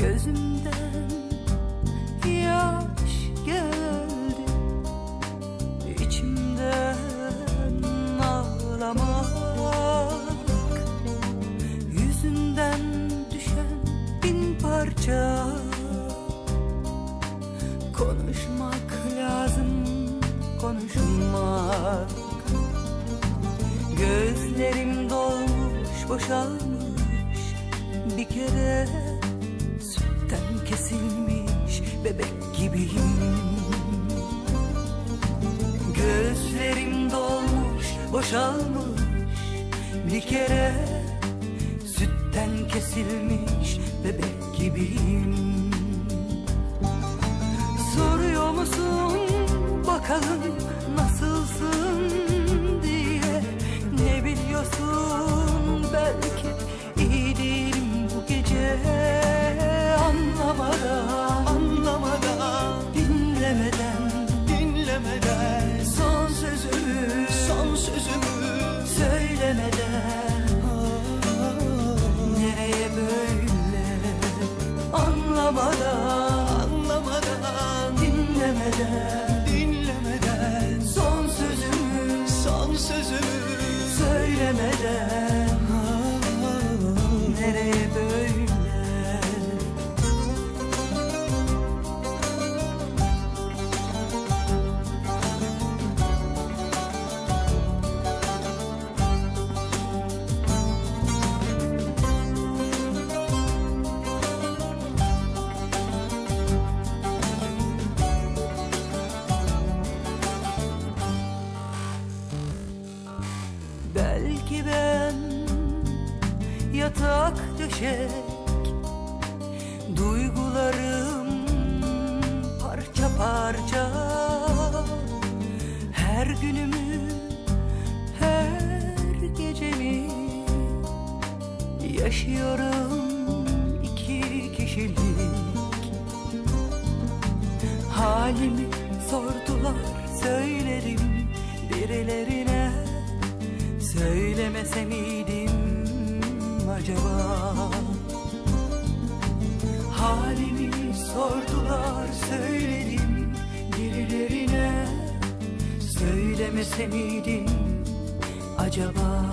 Gözümden yaş geldi. İçimden ağlamak Yüzünden düşen bin parça. Konuşmak lazım konuşmak Gözlerim dolmuş boşalmış. Bir kere gibiyim. Gözlerim dolmuş boşalmış. Bir kere Sütten kesilmiş bebek gibiyim. Soruyor musun bakalım son sözümü Söylemeden Belki ben yatak döşek Duygularım parça parça. Her günümü, her gecemi Yaşıyorum iki kişilik. Halimi sordular söylerim birilerine Söylemese miydim acaba? Halimi sordular söyledim birilerine. Söylemese miydim acaba